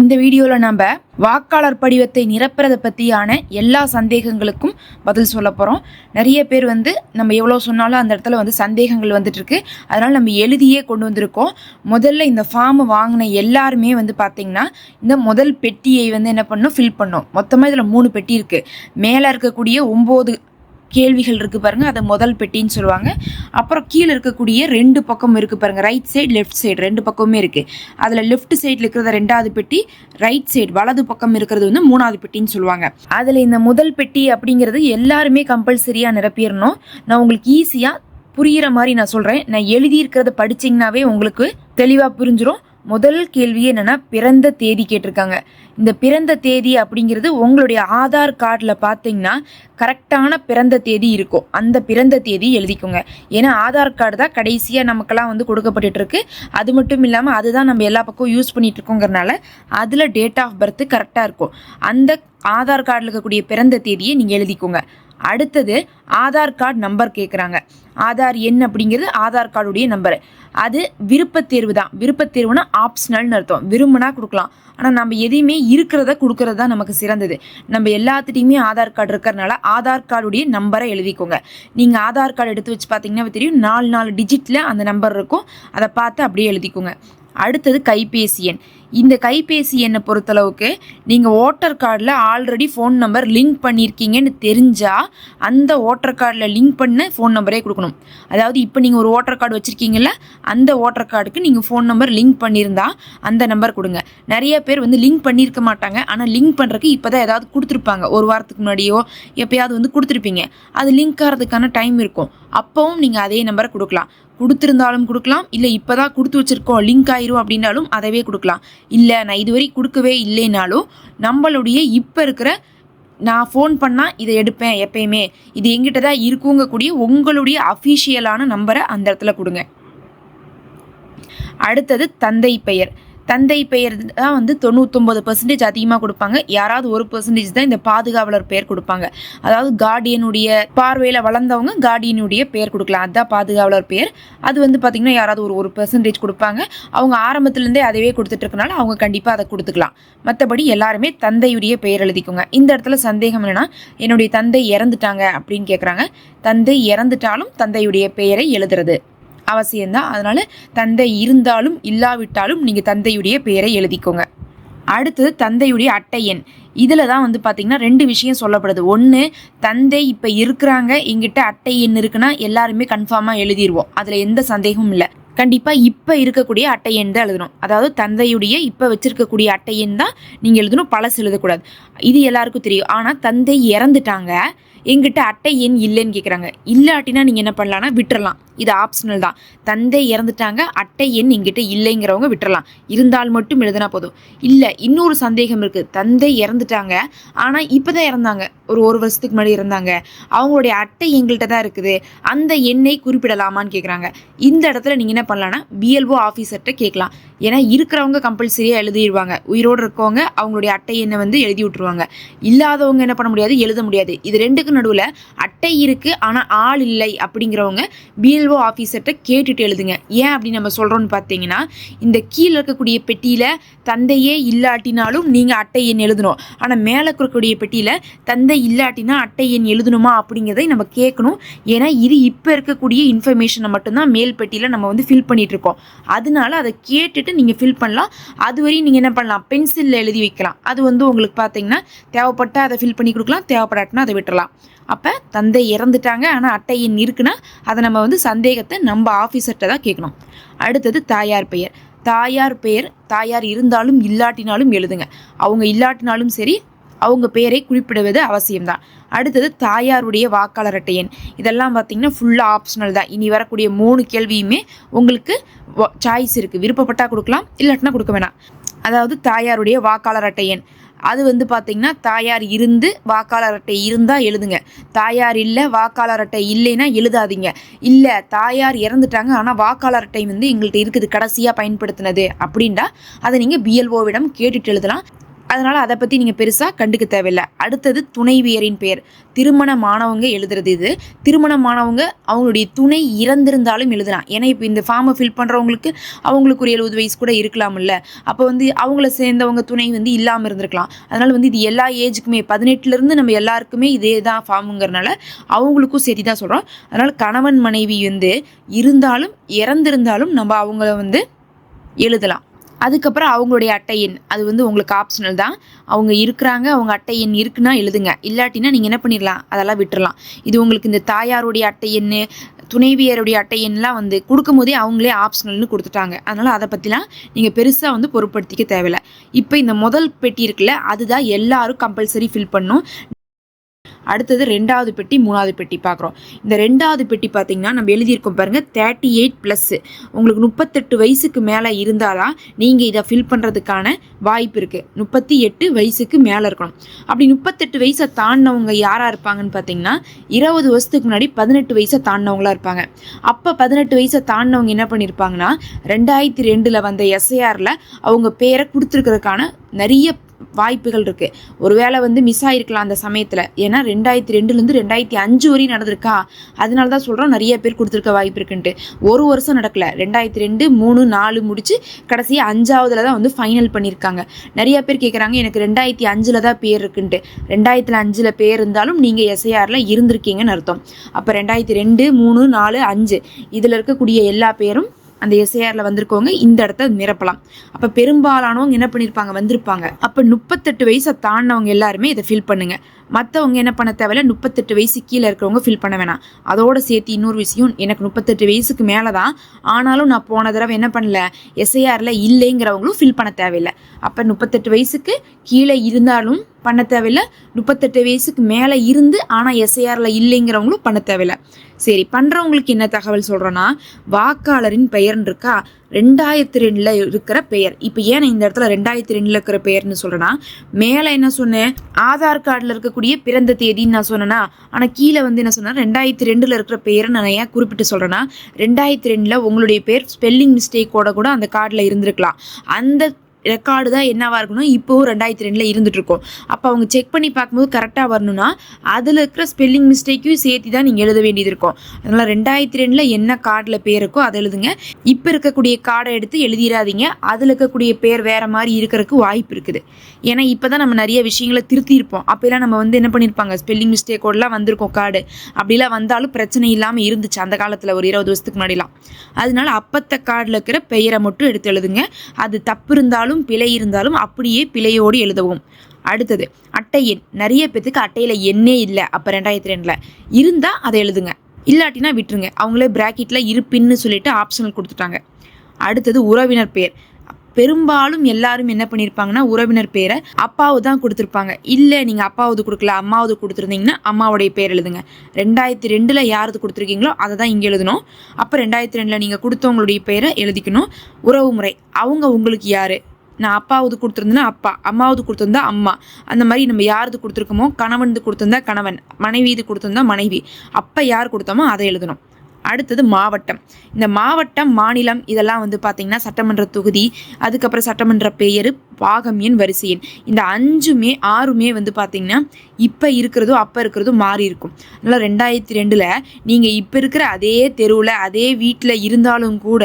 இந்த வீடியோவில் நம்ம வாக்காளர் படிவத்தை நிரப்புறதை பற்றியான எல்லா சந்தேகங்களுக்கும் பதில் சொல்ல போகிறோம் நிறைய பேர் வந்து நம்ம எவ்வளோ சொன்னாலும் அந்த இடத்துல வந்து சந்தேகங்கள் வந்துட்டுருக்கு அதனால் நம்ம எழுதியே கொண்டு வந்திருக்கோம். முதல்ல இந்த ஃபார்மை வாங்கின எல்லாருமே வந்து பார்த்திங்கன்னா இந்த முதல் பெட்டியை வந்து என்ன பண்ணணும்? ஃபில் பண்ணோம் மொத்தமாக இதில் மூணு பெட்டி இருக்குது மேலே இருக்கக்கூடிய ஒம்பது கேள்விகள் இருக்குது பாருங்கள் அதை முதல் பெட்டின்னு சொல்லுவாங்க. அப்புறம் கீழே இருக்கக்கூடிய ரெண்டு பக்கம் இருக்குது பாருங்க. ரைட் சைடு லெஃப்ட் சைடு ரெண்டு பக்கமுமே இருக்குது அதில் லெஃப்ட் சைடில் இருக்கிறத ரெண்டாவது பெட்டி ரைட் சைடு வலது பக்கம் இருக்கிறது வந்து மூணாவது பெட்டின்னு சொல்லுவாங்க. அதில் இந்த முதல் பெட்டி அப்படிங்கிறது எல்லாருமே கம்பல்சரியாக நிரப்பிடணும். நான் உங்களுக்கு ஈஸியாக புரியிற மாதிரி நான் சொல்கிறேன் நான் எழுதியிருக்கிறத படிச்சிங்கனாவே உங்களுக்கு தெளிவாக புரிஞ்சிடும் முதல் கேள்வி என்னென்னா பிறந்த தேதி கேட்டிருக்காங்க. இந்த பிறந்த தேதி அப்படிங்கிறது உங்களுடைய ஆதார் கார்டில் பார்த்தீங்கன்னா கரெக்டான பிறந்த தேதி இருக்கும். அந்த பிறந்த தேதி எழுதிக்கோங்க. ஏன்னா ஆதார் கார்டு தான் கடைசியாக நமக்கெல்லாம் வந்து கொடுக்கப்பட்டுருக்கு அது மட்டும் இல்லாமல் அதுதான் நம்ம எல்லா பக்கம் யூஸ் பண்ணிட்டு இருக்கோங்கிறனால அதில் டேட் ஆஃப் பர்த் கரெக்டாக இருக்கும். அந்த ஆதார் கார்டில் இருக்கக்கூடிய பிறந்த தேதியை நீங்கள் எழுதிக்கோங்க. அடுத்தது ஆதார் கார்டு நம்பர் கேட்குறாங்க ஆதார் எண் அப்படிங்கிறது ஆதார் கார்டுடைய நம்பர். அது விருப்பத்தேர்வு தான். விருப்பத்தேர்வுனா ஆப்ஷனல்னு அர்த்தம். விரும்பினா கொடுக்கலாம். ஆனால் நம்ம எதையுமே இருக்கிறத கொடுக்கறது தான் நமக்கு சிறந்தது. நம்ம எல்லாத்துட்டையுமே ஆதார் கார்டு இருக்கிறனால ஆதார் கார்டுடைய நம்பரை எழுதிக்கோங்க. நீங்கள் ஆதார் கார்டு எடுத்து வச்சு பார்த்தீங்கன்னா தெரியும். நாலு நாலு டிஜிட்டில் அந்த நம்பர் இருக்கும். அதை பார்த்து அப்படியே எழுதிக்கோங்க. அடுத்தது கைபேசி எண். இந்த கைபேசி எண்ணை பொறுத்தளவுக்கு நீங்கள் ஓட்டர் கார்டில் ஆல்ரெடி ஃபோன் நம்பர் லிங்க் பண்ணியிருக்கீங்கன்னு தெரிஞ்சால் அந்த ஓட்டர் கார்டில் லிங்க் பண்ண ஃபோன் நம்பரே கொடுக்கணும். அதாவது இப்போ நீங்கள் ஒரு ஓட்டர் கார்டு வச்சுருக்கீங்கள அந்த ஓட்டர் கார்டுக்கு நீங்கள் ஃபோன் நம்பர் லிங்க் பண்ணியிருந்தா அந்த நம்பர் கொடுங்க. நிறைய பேர் வந்து லிங்க் பண்ணியிருக்க மாட்டாங்க. ஆனால் லிங்க் பண்ணுறதுக்கு இப்போ தான் ஏதாவது கொடுத்துருப்பாங்க. ஒரு வாரத்துக்கு முன்னாடியோ எப்போயாவது வந்து கொடுத்துருப்பீங்க. அது லிங்க் ஆகிறதுக்கான டைம் இருக்கும். அப்போவும் நீங்கள் அதே நம்பரை கொடுக்கலாம். கொடுத்துருந்தாலும் கொடுக்கலாம். இல்லை இப்போ தான் கொடுத்து வச்சுருக்கோம் லிங்க் ஆயிரும் அப்படின்னாலும் அதவே கொடுக்கலாம். இல்லை நான் இதுவரை கொடுக்கவே இல்லைனாலும் நம்மளுடைய இப்போ இருக்கிற நான் ஃபோன் பண்ணால் இதை எடுப்பேன் எப்பயுமே. இது எங்கிட்ட தான் இருக்குங்கக்கூடிய உங்களுடைய அஃபிஷியலான நம்பரை அந்த இடத்துல கொடுங்க. அடுத்தது தந்தை பெயர். தந்தை பெயர் தான் வந்து தொண்ணூத்தொம்பது பர்சன்டேஜ் அதிகமாக கொடுப்பாங்க. யாராவது ஒரு பர்சன்டேஜ் தான் இந்த பாதுகாவலர் பெயர் கொடுப்பாங்க. அதாவது கார்டியனுடைய பார்வையில் வளர்ந்தவங்க கார்டியனுடைய பெயர் கொடுக்கலாம். அதுதான் பாதுகாவலர் பெயர். அது வந்து பார்த்திங்கன்னா யாராவது ஒரு ஒரு பர்சன்டேஜ் கொடுப்பாங்க. அவங்க ஆரம்பத்துலேருந்தே அதவே கொடுத்துட்டு இருக்கனால அவங்க கண்டிப்பாக அதை கொடுத்துக்கலாம். மற்றபடி எல்லாருமே தந்தையுடைய பெயர் எழுதிக்கோங்க. இந்த இடத்துல சந்தேகம் என்னன்னா என்னுடைய தந்தை இறந்துட்டாங்க அப்படின்னு கேட்குறாங்க தந்தை இறந்துட்டாலும் தந்தையுடைய பெயரை எழுதுறது. அவசியம்தான். அதனால் தந்தை இருந்தாலும் இல்லாவிட்டாலும் நீங்கள் தந்தையுடைய பெயரை எழுதிக்கோங்க. அடுத்தது தந்தையுடைய அட்டை எண். இதில் தான் வந்து பார்த்திங்கன்னா ரெண்டு விஷயம் சொல்லப்படுது. ஒன்று தந்தை இப்போ இருக்கிறாங்க எங்கிட்ட அட்டை எண் இருக்குன்னா எல்லாருமே கன்ஃபார்மாக எழுதிடுவோம் அதில் எந்த சந்தேகமும் இல்லை. கண்டிப்பாக இப்போ இருக்கக்கூடிய அட்டை எண் தான் எழுதணும். அதாவது தந்தையுடைய இப்போ வச்சுருக்கக்கூடிய அட்டை எண் தான் நீங்கள் எழுதணும். பழசு எழுதக்கூடாது. இது எல்லாருக்கும் தெரியும். ஆனால் தந்தை இறந்துட்டாங்க எங்கிட்ட அட்டை எண் இல்லைன்னு கேட்குறாங்க இல்லாட்டினா நீங்கள் என்ன பண்ணலான்னா விட்டுறலாம். இது ஆப்ஷனல் தான். தந்தை இறந்துட்டாங்க அட்டை எண் எங்கிட்ட இல்லைங்கிறவங்க விட்டுறலாம். இருந்தால் மட்டும் எழுதினா போதும். இல்லை இன்னொரு சந்தேகம் இருக்குது தந்தை இறந்துட்டாங்க ஆனால் இப்போ தான் இறந்தாங்க. ஒரு ஒரு வருஷத்துக்கு முன்னாடி இறந்தாங்க. அவங்களுடைய அட்டை எங்கள்கிட்ட தான் இருக்குது. அந்த எண்ணை குறிப்பிடலாமான்னு கேட்குறாங்க இந்த இடத்துல நீங்கள் என்ன பண்ணலான்னா பிஎல்ஓ ஆஃபீஸர்கிட்ட கேட்கலாம். ஏன்னா இருக்கிறவங்க கம்பல்சரியாக எழுதிடுவாங்க. உயிரோடு இருக்கவங்க அவங்களுடைய அட்டை எண்ணை வந்து எழுதி விட்டுருவாங்க. இல்லாதவங்க என்ன பண்ண முடியாது எழுத முடியாது. இது ரெண்டுக்கு நடுவில் அட்டை இருக்குது ஆனால் ஆள் இல்லை அப்படிங்கிறவங்க பிஎல் பிஎல்ஓ ஆஃபீஸர்கிட்ட கேட்டுட்டு எழுதுங்க. ஏன் அப்படி நம்ம சொல்கிறோன்னு பார்த்தீங்கன்னா இந்த கீழே இருக்கக்கூடிய பெட்டியில் தந்தையே இல்லாட்டினாலும் நீங்கள் அட்டை எண் எழுதணும். ஆனால் மேலே இருக்கக்கூடிய பெட்டியில் தந்தை இல்லாட்டினா அட்டை எண் எழுதணுமா அப்படிங்கிறதை நம்ம கேட்கணும். ஏன்னா இது இப்போ இருக்கக்கூடிய இன்ஃபர்மேஷனை மட்டும்தான் மேல் பெட்டியில் நம்ம வந்து ஃபில் பண்ணிட்டு இருக்கோம். அதனால அதை கேட்டுட்டு நீங்கள் ஃபில் பண்ணலாம். அதுவரையும் நீங்கள் என்ன பண்ணலாம்? பென்சிலில் எழுதி வைக்கலாம். அது வந்து உங்களுக்கு பார்த்தீங்கன்னா தேவைப்பட்டால் அதை ஃபில் பண்ணி கொடுக்கலாம். தேவைப்படாட்டினா அதை விட்டுறலாம். அப்போ தந்தை இறந்துட்டாங்க ஆனால் அட்டையின் இருக்குன்னா அதை நம்ம வந்து சந்தேகத்தை நம்ம ஆஃபீஸர்கிட்ட தான் கேட்கணும். அடுத்தது தாயார் பெயர். தாயார் பெயர் தாயார் இருந்தாலும் இல்லாட்டினாலும் எழுதுங்க. அவங்க இல்லாட்டினாலும் சரி அவங்க பெயரை குறிப்பிடுவது அவசியம்தான். அடுத்தது தாயாருடைய வாக்காளர் அட்டை எண். இதெல்லாம் பார்த்தீங்கன்னா ஃபுல்லாக ஆப்ஷனல் தான். இனி வரக்கூடிய மூணு கேள்வியுமே உங்களுக்கு சாய்ஸ் இருக்குது விருப்பப்பட்டால் கொடுக்கலாம் இல்லாட்டினா கொடுக்க வேணாம். அதாவது தாயாருடைய வாக்காளர் அட்டை எண். அது வந்து பார்த்திங்கன்னா தாயார் இருந்து வாக்காளர் அட்டை இருந்தால் எழுதுங்க. தாயார் இல்லை வாக்காளர் அட்டை இல்லைன்னா எழுதாதீங்க. இல்லை தாயார் இறந்துட்டாங்க ஆனால் வாக்காளர் அட்டை வந்து எங்கள்கிட்ட இருக்குது கடைசியாக பயன்படுத்தினது அப்படின்டா அதை நீங்கள் பிஎல்ஓவிடம் கேட்டுட்டு எழுதலாம். அதனால் அதை பற்றி நீங்கள் பெருசாக கண்டுக்க தேவையில்லை. அடுத்தது துணைவியரின் பெயர். திருமணமானவங்க எழுதுறது இது. திருமணமானவங்க அவங்களுடைய துணை இறந்திருந்தாலும் எழுதலாம். ஏன்னா இப்போ இந்த ஃபார்மை ஃபில் பண்ணுறவங்களுக்கு அவங்களுக்கு ஒரு எழுபது வயசு கூட இருக்கலாம்ல. அப்போ வந்து அவங்கள சேர்ந்தவங்க துணை வந்து இல்லாமல் இருந்திருக்கலாம். அதனால் வந்து இது எல்லா ஏஜுக்குமே பதினெட்டுலேருந்து நம்ம எல்லாருக்குமே இதே தான் ஃபார்முங்கிறனால அவங்களுக்கும் சரி தான் சொல்கிறோம் அதனால் கணவன் மனைவி வந்து இருந்தாலும் இறந்திருந்தாலும் நம்ம அவங்கள வந்து எழுதலாம். அதுக்கப்புறம் அவங்களுடைய அட்டை எண். அது வந்து உங்களுக்கு ஆப்ஷனல் தான். அவங்க இருக்கிறாங்க அவங்க அட்டை எண் இருக்குன்னா எழுதுங்க. இல்லாட்டினா நீங்கள் என்ன பண்ணிடலாம் அதெல்லாம் விட்டுறலாம் இது உங்களுக்கு இந்த தாயாருடைய அட்டை எண் துணைவியருடைய அட்டை எண்லாம் வந்து கொடுக்கும் போதே அவங்களே ஆப்ஷனல்னு கொடுத்துட்டாங்க. அதனால் அதை பற்றிலாம் நீங்கள் பெருசாக வந்து பொருட்படுத்திக்க தேவையில்லை. இப்போ இந்த முதல் பெட்டி இருக்குல்ல அதுதான் எல்லாரும் கம்பல்சரி ஃபில் பண்ணும். அடுத்தது ரெண்டாவது பெட்டி மூணாவது பெட்டி பார்க்குறோம். இந்த ரெண்டாவது பெட்டி பார்த்தீங்கன்னா நம்ம எழுதியிருக்கோம் பாருங்கள் தேர்ட்டி எயிட் ப்ளஸ்ஸு உங்களுக்கு முப்பத்தெட்டு வயசுக்கு மேலே இருந்தாதான் நீங்கள் இதை ஃபில் பண்ணுறதுக்கான வாய்ப்பு இருக்குது முப்பத்தி எட்டு வயசுக்கு மேலே இருக்கணும். அப்படி முப்பத்தெட்டு வயசை தாண்டினவங்க யாராக இருப்பாங்கன்னு பார்த்தீங்கன்னா இருபது வருஷத்துக்கு முன்னாடி பதினெட்டு வயசை தாண்டினவங்களாக இருப்பாங்க. அப்போ பதினெட்டு வயசை தாண்டினவங்க என்ன பண்ணியிருப்பாங்கன்னா ரெண்டாயிரத்தி ரெண்டில் வந்த எஸ்ஐஆரில் அவங்க பேரை கொடுத்துருக்கிறதுக்கான நிறைய வாய்ப்புகள் இருக்குது ஒருவேளை வந்து மிஸ் ஆகிருக்கலாம் அந்த சமயத்தில். ஏன்னா ரெண்டாயிரத்தி ரெண்டுலேருந்து ரெண்டாயிரத்தி அஞ்சு வரையும் நடந்திருக்கா? அதனால தான் சொல்கிறோம் நிறைய பேர் கொடுத்துருக்க வாய்ப்பு இருக்குன்ட்டு. ஒரு வருஷம் நடக்கல. ரெண்டாயிரத்தி ரெண்டு மூணு நாலு முடிச்சு கடைசியாக அஞ்சாவதுல தான் வந்து ஃபைனல் பண்ணியிருக்காங்க. நிறைய பேர் கேட்குறாங்க எனக்கு ரெண்டாயிரத்தி அஞ்சில் தான் பேர் இருக்குன்ட்டு. ரெண்டாயிரத்தில் அஞ்சில் பேர் இருந்தாலும் நீங்கள் எஸ்ஐஆரில் இருந்திருக்கீங்கன்னு அர்த்தம். அப்போ ரெண்டாயிரத்தி ரெண்டு மூணு நாலு அஞ்சு. இதில் இருக்கக்கூடிய எல்லா பேரும் அந்த எஸ்ஐஆரில் வந்திருக்கவங்க இந்த இடத்த நிரப்பலாம். அப்போ பெரும்பாலானவங்க என்ன பண்ணியிருப்பாங்க வந்திருப்பாங்க. அப்போ முப்பத்தெட்டு வயசை தாண்டினவங்க எல்லாருமே இதை ஃபில் பண்ணுங்க. மற்றவங்க என்ன பண்ண தேவையில்ல முப்பத்தெட்டு வயசு கீழே இருக்கிறவங்க ஃபில் பண்ண வேணாம். அதோட சேர்த்து இன்னொரு விஷயம் எனக்கு முப்பத்தெட்டு வயசுக்கு மேலே தான் ஆனாலும் நான் போன தடவை என்ன பண்ணல? எஸ்ஐஆரில் இல்லைங்கிறவங்களும் ஃபில் பண்ண தேவையில்லை. அப்போ முப்பத்தெட்டு வயசுக்கு கீழே இருந்தாலும் பண்ண தேவையில்லை. முப்பத்தெட்டு வயசுக்கு மேலே இருந்து ஆனால் எஸ்ஐஆரில் இல்லைங்கிறவங்களும் பண்ண தேவையில்லை. சரி பண்ணுறவங்களுக்கு என்ன தகவல் சொல்கிறேன்னா வாக்காளரின் பெயர்னு இருக்கா ரெண்டாயிரத்தி ரெண்டில் இருக்கிற பெயர். இப்போ ஏன் இந்த இடத்துல ரெண்டாயிரத்தி ரெண்டில் இருக்கிற பெயர்னு சொல்கிறேன்னா மேலே என்ன சொன்னேன்? ஆதார் கார்டில் இருக்கக்கூடிய பிறந்த தேதின்னு நான் சொன்னேன்னா ஆனால் கீழே வந்து என்ன சொன்னேன் ரெண்டாயிரத்தி ரெண்டில் இருக்கிற பெயரை நான் ஏன் குறிப்பிட்டு சொல்கிறேன்னா ரெண்டாயிரத்தி ரெண்டில் உங்களுடைய பேர் ஸ்பெல்லிங் மிஸ்டேக்கோட கூட அந்த கார்டில் இருந்திருக்கலாம். அந்த ரெக்கார்டு தான் என்னவாக இருக்கணும்? இப்போவும் ரெண்டாயிரத்தி ரெண்டில் இருந்துகிட்ருக்கோம் அப்போ அவங்க செக் பண்ணி பார்க்கும்போது கரெக்டாக வரணும்னா அதில் இருக்கிற ஸ்பெல்லிங் மிஸ்டேக்கையும் சேர்த்து தான் நீங்கள் எழுத வேண்டியது இருக்கும். அதனால் ரெண்டாயிரத்தி ரெண்டில் என்ன கார்டில் பேர் இருக்கோ அதை எழுதுங்க. இப்போ இருக்கக்கூடிய கார்டை எடுத்து எழுதிடாதீங்க. அதில் இருக்கக்கூடிய பேர் வேறு மாதிரி இருக்கிறதுக்கு வாய்ப்பு இருக்குது. ஏன்னா இப்போ தான் நம்ம நிறைய விஷயங்களை திருத்தியிருப்போம். அப்போலாம் நம்ம வந்து என்ன பண்ணியிருப்பாங்க? ஸ்பெல்லிங் மிஸ்டேக்கோடலாம் வந்திருக்கோம் கார்டு அப்படிலாம் வந்தாலும் பிரச்சனை இல்லாமல் இருந்துச்சு. அந்த காலத்தில் ஒரு இருபது வருஷத்துக்கு முன்னாடிலாம். அதனால அப்பத்த கார்டில் இருக்கிற பெயரை மட்டும் எடுத்து எழுதுங்க. அது தப்பு இருந்தாலும் இருந்தாலும் பிழை இருந்தாலும் அப்படியே பிழையோடு எழுதவும். அடுத்தது அட்டை எண். நிறைய பேத்துக்கு அட்டையில் எண்ணே இல்லை. அப்போ ரெண்டாயிரத்தி ரெண்டில். இருந்தால் அதை எழுதுங்க. இல்லாட்டினா விட்டுருங்க. அவங்களே ப்ராக்கெட்டில் இருப்பின்னு சொல்லிட்டு ஆப்ஷனல் கொடுத்துட்டாங்க. அடுத்தது உறவினர் பெயர். பெரும்பாலும் எல்லாரும் என்ன பண்ணியிருப்பாங்கன்னா உறவினர் பேரை அப்பாவு தான் கொடுத்துருப்பாங்க. இல்லை நீங்கள் அப்பாவது கொடுக்கல அம்மாவது கொடுத்துருந்தீங்கன்னா அம்மாவுடைய பேர் எழுதுங்க. ரெண்டாயிரத்தி ரெண்டில் யாரது கொடுத்துருக்கீங்களோ அதை தான் இங்கே எழுதணும். அப்போ ரெண்டாயிரத்தி ரெண்டில் நீங்கள் கொடுத்தவங்களுடைய பேரை எழுதிக்கணும். உறவு முறை அவங்க உங்களுக்கு யார்? நான் அப்பாவது கொடுத்துருந்தேன்னா அப்பா அம்மாவது கொடுத்துருந்தா அம்மா. அந்த மாதிரி நம்ம யாரது கொடுத்துருக்கோமோ கணவன் கொடுத்துருந்தா கணவன் மனைவி இது கொடுத்துருந்தா மனைவி. அப்போ யார் கொடுத்தோமோ அதை எழுதணும். அடுத்தது மாவட்டம். இந்த மாவட்டம் மாநிலம் இதெல்லாம் வந்து பார்த்திங்கன்னா சட்டமன்ற தொகுதி அதுக்கப்புறம் சட்டமன்ற பெயர் பாகம் எண் வரிசை எண். இந்த அஞ்சுமே ஆறுமே வந்து பார்த்திங்கன்னா இப்போ இருக்கிறதும் அப்போ இருக்கிறதும் மாறி இருக்கும். அதனால் ரெண்டாயிரத்தி ரெண்டில் நீங்கள் இப்போ இருக்கிற அதே தெருவில் அதே வீட்டில் இருந்தாலும் கூட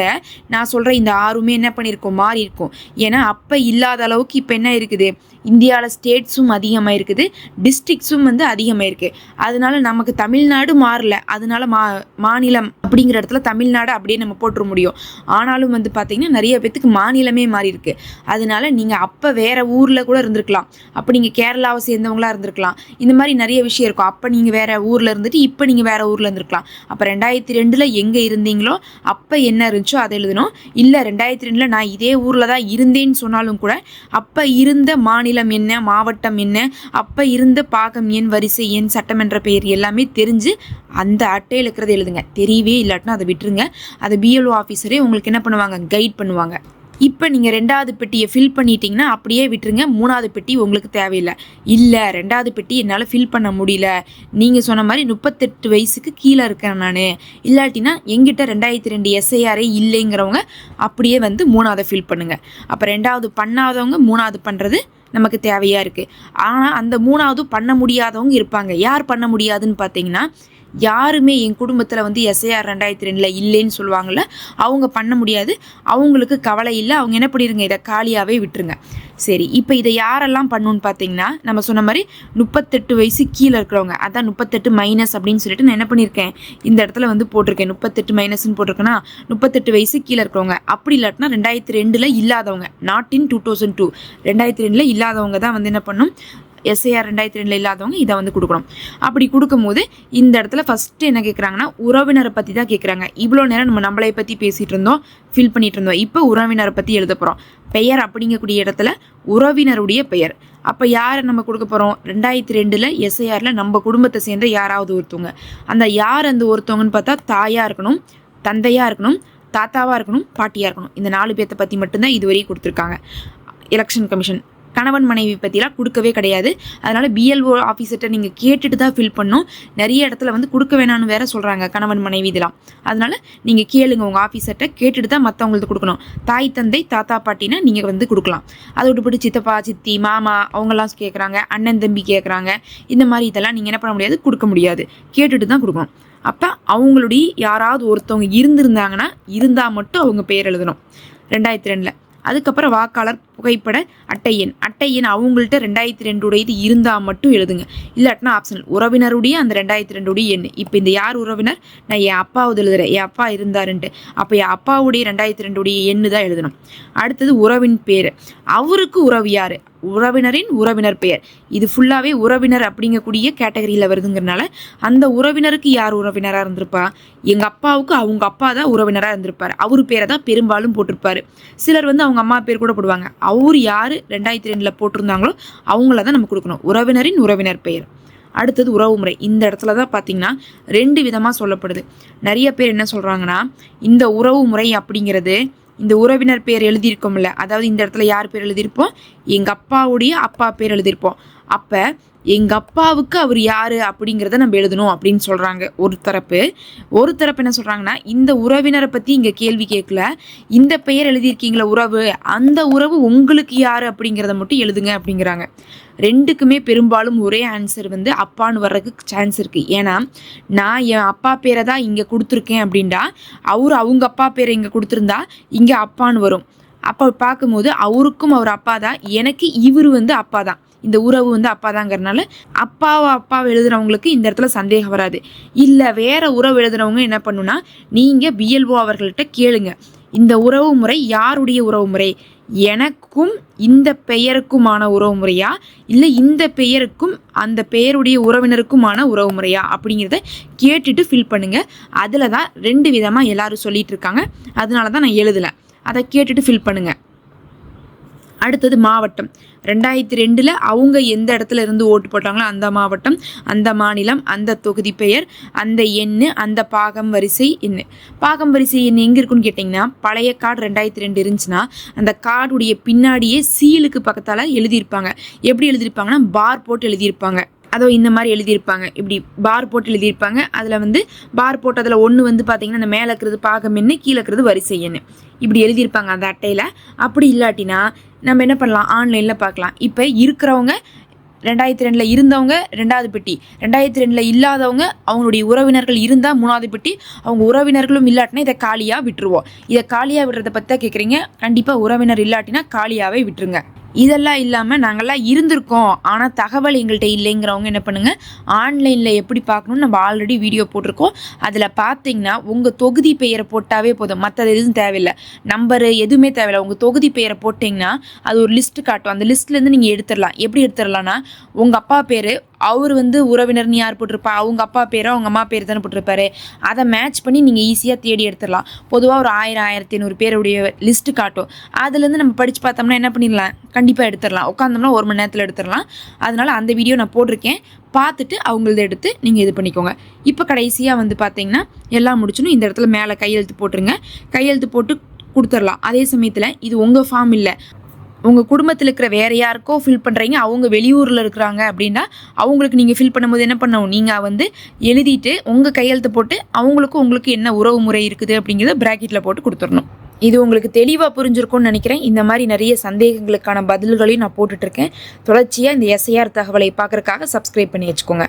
நான் சொல்கிற இந்த ஆறுமே என்ன பண்ணியிருக்கோம் மாறி இருக்கும். ஏன்னா அப்போ இல்லாத அளவுக்கு இப்போ என்ன இருக்குது? இந்தியாவில் ஸ்டேட்ஸும் அதிகமாக இருக்குது டிஸ்ட்ரிக்ஸும் வந்து அதிகமாக இருக்குது அதனால நமக்கு தமிழ்நாடு மாறல அதனால மா மாநிலம் அப்படிங்கிற இடத்துல தமிழ்நாடு அப்படியே நம்ம போட்டுற முடியும். ஆனாலும் வந்து பார்த்திங்கன்னா நிறைய பேத்துக்கு மாநிலமே மாறி இருக்கு. அதனால நீங்கள் அப்போ வேற ஊரில் கூட இருந்திருக்கலாம். அப்போ நீங்கள் கேரளாவை சேர்ந்தவங்களாக இருந்திருக்கலாம். இந்த மாதிரி நிறைய விஷயம் இருக்கும். அப்போ நீங்கள் வேறு ஊரில் இருந்துட்டு இப்போ நீங்கள் வேறு ஊரில் இருந்திருக்கலாம். அப்போ ரெண்டாயிரத்தி ரெண்டில் எங்கே இருந்தீங்களோ அப்போ என்ன இருந்துச்சோ அதை எழுதணும். இல்லை ரெண்டாயிரத்தி ரெண்டில் நான் இதே ஊரில் தான் இருந்தேன்னு சொன்னாலும் கூட அப்போ இருந்த மாநில மாநிலம் என்ன மாவட்டம் என்ன அப்போ இருந்த பாகம் எண் வரிசை எண் சட்டமன்ற பெயர் எல்லாமே தெரிஞ்சு அந்த அட்டையில் இருக்கிறத எழுதுங்க. தெரியவே இல்லாட்டினா அதை விட்டுருங்க. அதை பிஎல்ஓ ஆஃபீஸரே உங்களுக்கு என்ன பண்ணுவாங்க? கைட் பண்ணுவாங்க. இப்போ நீங்கள் ரெண்டாவது பெட்டியை ஃபில் பண்ணிட்டீங்கன்னா அப்படியே விட்டுருங்க. மூணாவது பெட்டி உங்களுக்கு தேவையில்லை. இல்லை ரெண்டாவது பெட்டி என்னால் ஃபில் பண்ண முடியல. நீங்கள் சொன்ன மாதிரி முப்பத்தெட்டு வயசுக்கு கீழே இருக்கேன் நான். இல்லாட்டினா எங்கிட்ட ரெண்டாயிரத்தி ரெண்டு எஸ்ஐஆரே இல்லைங்கிறவங்க அப்படியே வந்து மூணாவது ஃபில் பண்ணுங்கள் அப்போ ரெண்டாவது பண்ணாதவங்க மூணாவது பண்ணுறது நமக்கு தேவையாக இருக்குது ஆனால் அந்த மூணாவது பண்ண முடியாதவங்க இருப்பாங்க. யார் பண்ண முடியாதுன்னு பார்த்தீங்கன்னா யாருமே என் குடும்பத்தில் வந்து எஸ்ஐஆர் ரெண்டாயிரத்தி ரெண்டில் இல்லைன்னு சொல்லுவாங்கள்ல அவங்க பண்ண முடியாது. அவங்களுக்கு கவலை இல்லை. அவங்க என்ன பண்ணிடுங்க இதை காலியாகவே விட்டுருங்க. சரி இப்போ இதை யாரெல்லாம் பண்ணுன்னு பார்த்தீங்கன்னா நம்ம சொன்ன மாதிரி முப்பத்தெட்டு வயசு கீழே இருக்கிறவங்க. அதான் முப்பத்தெட்டு மைனஸ் அப்படின்னு சொல்லிட்டு நான் என்ன பண்ணியிருக்கேன்? இந்த இடத்துல வந்து போட்டிருக்கேன். முப்பத்தெட்டு மைனஸ்னு போட்டிருக்கேன்னா முப்பத்தெட்டு வயசு கீழே இருக்கிறவங்க. அப்படி இல்லாட்டினா ரெண்டாயிரத்தி ரெண்டில் இல்லாதவங்க. Not in two thousand two ரெண்டாயிரத்தி ரெண்டில் இல்லாதவங்க தான் வந்து என்ன பண்ணும்? எஸ்ஐஆர் ரெண்டாயிரத்தி ரெண்டில் இல்லாதவங்க இதை வந்து கொடுக்கணும். அப்படி கொடுக்கும்போது இந்த இடத்துல ஃபஸ்ட்டு என்ன கேட்குறாங்கன்னா உறவினரை பற்றி தான் கேட்குறாங்க இவ்வளோ நேரம் நம்ம நம்மளை பற்றி பேசிகிட்டு இருந்தோம் ஃபில் பண்ணிகிட்டு இருந்தோம். இப்போ உறவினரை பற்றி எழுத போகிறோம் பெயர் அப்படிங்கக்கூடிய இடத்துல உறவினருடைய பெயர். அப்போ யாரை நம்ம கொடுக்க போகிறோம் ரெண்டாயிரத்தி ரெண்டில் எஸ்ஐஆரில் நம்ம குடும்பத்தை சேர்ந்த யாராவது ஒருத்தவங்க. அந்த யார் அந்த ஒருத்தவங்கன்னு பார்த்தா தாயாக இருக்கணும் தந்தையாக இருக்கணும் தாத்தாவாக இருக்கணும் பாட்டியாக இருக்கணும். இந்த நாலு பேர்த்த பற்றி மட்டும்தான் இதுவரையும் கொடுத்துருக்காங்க. Election commission. கணவன் மனைவி பற்றிலாம் கொடுக்கவே கிடையாது. அதனால் பிஎல்ஓ ஆஃபீஸர்கிட்ட நீங்கள் கேட்டுட்டு தான் ஃபில் பண்ணும் நிறைய இடத்துல வந்து கொடுக்க வேணாம்னு வேற சொல்கிறாங்க கணவன் மனைவி இதெல்லாம். அதனால் நீங்கள் கேளுங்க உங்கள் ஆஃபீஸர்கிட்ட கேட்டுட்டு தான் மற்றவங்களுக்கு கொடுக்கணும். தாய் தந்தை தாத்தா பாட்டினா நீங்கள் வந்து கொடுக்கலாம். அதை விட்டுப்பட்டு சித்தப்பா சித்தி மாமா அவங்கெல்லாம் கேட்குறாங்க அண்ணன் தம்பி கேட்குறாங்க இந்த மாதிரி இதெல்லாம் நீங்கள் என்ன பண்ண முடியாது கொடுக்க முடியாது. கேட்டுட்டு தான் கொடுக்கணும். அப்போ அவங்களுடைய யாராவது ஒருத்தவங்க இருந்திருந்தாங்கன்னா இருந்தால் மட்டும் அவங்க பேர் எழுதணும். ரெண்டாயிரத்தி ரெண்டில். அதுக்கப்புறம் வாக்காளர் புகைப்பட அட்டை எண் அட்டை எண் அவங்கள்ட்ட ரெண்டாயிரத்தி ரெண்டுடையது இருந்தால் மட்டும் எழுதுங்க. இல்லாட்டினா ஆப்ஷனல் உறவினருடைய அந்த ரெண்டாயிரத்தி ரெண்டுடைய எண் இப்போ இந்த யார் உறவினர்? நான் என் அப்பாவது எழுதுகிறேன் என் அப்பா இருந்தாருன்ட்டு. அப்போ என் அப்பாவுடைய ரெண்டாயிரத்தி ரெண்டுடைய எண்ணு தான் எழுதணும். அடுத்தது உறவின் பேர். அவருக்கு உறவு யார்? உறவினரின் உறவினர் பெயர். இது ஃபுல்லாகவே உறவினர் அப்படிங்கக்கூடிய கேட்டகரியில் வருதுங்கிறனால அந்த உறவினருக்கு யார் உறவினராக இருந்திருப்பா? எங்கள் அப்பாவுக்கு அவங்க அப்பா தான் உறவினராக இருந்திருப்பார். அவர் பேரை தான் பெரும்பாலும் போட்டிருப்பாரு. சிலர் வந்து அவங்க அம்மா பேர் கூட போடுவாங்க. அவர் யார் ரெண்டாயிரத்தி ரெண்டில் போட்டிருந்தாங்களோ அவங்கள தான் நம்ம கொடுக்கணும். உறவினரின் உறவினர் பெயர். அடுத்தது உறவு முறை. இந்த இடத்துல தான் பார்த்தீங்கன்னா ரெண்டு விதமாக சொல்லப்படுது. நிறைய பேர் என்ன சொல்கிறாங்கன்னா இந்த உறவு முறை அப்படிங்கிறது இந்த உறவினர் பேர் எழுதியிருக்கோம்ல அதாவது இந்த இடத்துல யார் பேர் எழுதியிருப்போம்? எங்கள் அப்பாவுடைய அப்பா பேர் எழுதியிருப்போம். அப்போ எங்கள் அப்பாவுக்கு அவர் யார் அப்படிங்கிறத நம்ம எழுதணும் அப்படின்னு சொல்கிறாங்க ஒரு தரப்பு. ஒரு தரப்பு என்ன சொல்கிறாங்கன்னா இந்த உறவினரை பற்றி இங்கே கேள்வி கேட்கல இந்த பெயர் எழுதியிருக்கீங்களா உறவு. அந்த உறவு உங்களுக்கு யார் அப்படிங்கிறத மட்டும் எழுதுங்க அப்படிங்கிறாங்க. ரெண்டுக்குமே பெரும்பாலும் ஒரே ஆன்சர் வந்து அப்பான்னு வர்றதுக்கு சான்ஸ் இருக்குது ஏன்னா நான் என் அப்பா பேரை தான் இங்கே கொடுத்துருக்கேன் அப்படின்டா அவர் அவங்க அப்பா பேரை இங்கே கொடுத்துருந்தா இங்கே அப்பான்னு வரும். அப்போ பார்க்கும்போது அவருக்கும் அவர் அப்பா தான் எனக்கு இவர் வந்து அப்பா தான் இந்த உறவு வந்து அப்பா தாங்கிறனால அப்பாவை அப்பாவை எழுதுறவங்களுக்கு இந்த இடத்துல சந்தேகம் வராது. இல்லை வேற உறவு எழுதுறவங்க என்ன பண்ணுன்னா நீங்கள் பிஎல்ஓ அவர்கள்ட்ட கேளுங்க. இந்த உறவு முறை யாருடைய உறவு முறை? எனக்கும் இந்த பெயருக்குமான உறவு முறையா? இல்லை இந்த பெயருக்கும் அந்த பெயருடைய உறவினருக்குமான உறவு முறையா? அப்படிங்கிறத கேட்டுட்டு ஃபில் பண்ணுங்கள் அதில் தான் ரெண்டு விதமாக எல்லாரும் சொல்லிட்டு இருக்காங்க. அதனால தான் நான் எழுதலை. அதை கேட்டுட்டு ஃபில் பண்ணுங்கள் அடுத்தது மாவட்டம். ரெண்டாயிரத்தி ரெண்டில் அவங்க எந்த இடத்துல இருந்து ஓட்டு போட்டாங்களோ அந்த மாவட்டம் அந்த மாநிலம் அந்த தொகுதி பெயர் அந்த எண்ணு அந்த பாகம் வரிசை எண்ணு பாகம் வரிசை எண் எங்கே இருக்குன்னு கேட்டிங்கன்னா பழைய கார்டு ரெண்டாயிரத்தி ரெண்டு இருந்துச்சுன்னா அந்த கார்டுடைய பின்னாடியே சீலுக்கு பக்கத்தால் எழுதியிருப்பாங்க. எப்படி எழுதியிருப்பாங்கன்னா பார் போட்டு எழுதியிருப்பாங்க. அதோ இந்த மாதிரி எழுதியிருப்பாங்க. இப்படி பார் போட்டு எழுதியிருப்பாங்க. அதில் வந்து பார் போட்டு அதில் ஒன்று வந்து பார்த்தீங்கன்னா அந்த மேலே இருக்கிறது பாகம் என்ன கீழே இருக்கிறது வரிசை இப்படி எழுதியிருப்பாங்க அந்த அட்டையில். அப்படி இல்லாட்டினா நம்ம என்ன பண்ணலாம்? ஆன்லைனில் பார்க்கலாம். இப்போ இருக்கிறவங்க ரெண்டாயிரத்தி ரெண்டில் இருந்தவங்க ரெண்டாவது பெட்டி. ரெண்டாயிரத்தி ரெண்டில் இல்லாதவங்க அவங்களுடைய உறவினர்கள் இருந்தால் மூணாவது பெட்டி. அவங்க உறவினர்களும் இல்லாட்டினா இதை காலியாக விட்டுருவோம். இதை காலியாக விடுறத பற்றி கேட்குறீங்க கண்டிப்பாக உறவினர் இல்லாட்டினா காலியாகவே விட்டுருங்க. இதெல்லாம் இல்லாமல் நாங்கள்லாம் இருந்திருக்கோம். ஆனால் தகவல் எங்கள்கிட்ட இல்லைங்கிறவங்க என்ன பண்ணுங்கள் ஆன்லைனில் எப்படி பார்க்கணும்னு நம்ம ஆல்ரெடி வீடியோ போட்டிருக்கோம். அதில் பார்த்தீங்கன்னா உங்கள் தொகுதி பெயரை போட்டாவே போதும். மற்றது எதுவும் தேவையில்லை. நம்பரு எதுவுமே தேவையில்லை. உங்கள் தொகுதி பெயரை போட்டிங்கன்னா அது ஒரு லிஸ்ட்டு காட்டும். அந்த லிஸ்ட்லேருந்து நீங்கள் எடுத்துடலாம். எப்படி எடுத்துடலாம்னா உங்கள் அப்பா பேர் அவர் வந்து உறவினர்னு யார் போட்டிருப்பா? அவங்க அப்பா பேரோ? அவங்க அம்மா பேர் தானே போட்டிருப்பாரு? அதை மேட்ச் பண்ணி நீங்கள் ஈஸியாக தேடி எடுத்துடலாம். பொதுவாக ஒரு ஆயிரம் ஆயிரத்தி ஐநூறு பேருடைய லிஸ்ட்டு காட்டும். அதுலேருந்து நம்ம படித்து பார்த்தோம்னா என்ன பண்ணிடலாம்? கண்டிப்பாக எடுத்துடலாம். உட்காந்தோம்னா ஒரு மணி நேரத்தில் எடுத்துடலாம். அதனால் அந்த வீடியோ நான் போட்டிருக்கேன். பார்த்துட்டு அவங்களது எடுத்து நீங்கள் இது பண்ணிக்கோங்க. இப்போ கடைசியாக வந்து பார்த்தீங்கன்னா எல்லாம் முடிச்சணும் இந்த இடத்துல மேலே கையெழுத்து போட்டுருங்க. கையெழுத்து போட்டு கொடுத்துடலாம். அதே சமயத்தில் இது உங்கள் ஃபார்ம் இல்லை. உங்கள் குடும்பத்தில் இருக்கிற வேற யாருக்கோ ஃபில் பண்ணுறீங்க அவங்க வெளியூரில் இருக்கிறாங்க அப்படின்னா அவங்களுக்கு நீங்கள் ஃபில் பண்ணும்போது என்ன பண்ணணும்? நீங்கள் வந்து எழுதிட்டு உங்கள் கையெழுத்து போட்டு அவங்களுக்கும் உங்களுக்கு என்ன உறவு முறை இருக்குது அப்படிங்கிறத ப்ராக்கெட்டில் போட்டு கொடுத்துடணும். இது உங்களுக்கு தெளிவாக புரிஞ்சிருக்கும்னு நினைக்கிறேன். இந்த மாதிரி நிறைய சந்தேகங்களுக்கான பதில்களையும் நான் போட்டுட்ருக்கேன் தொடர்ச்சியாக இந்த எஸ்ஐஆர் தகவலை பார்க்குறக்காக சப்ஸ்கிரைப் பண்ணி வச்சுக்கோங்க.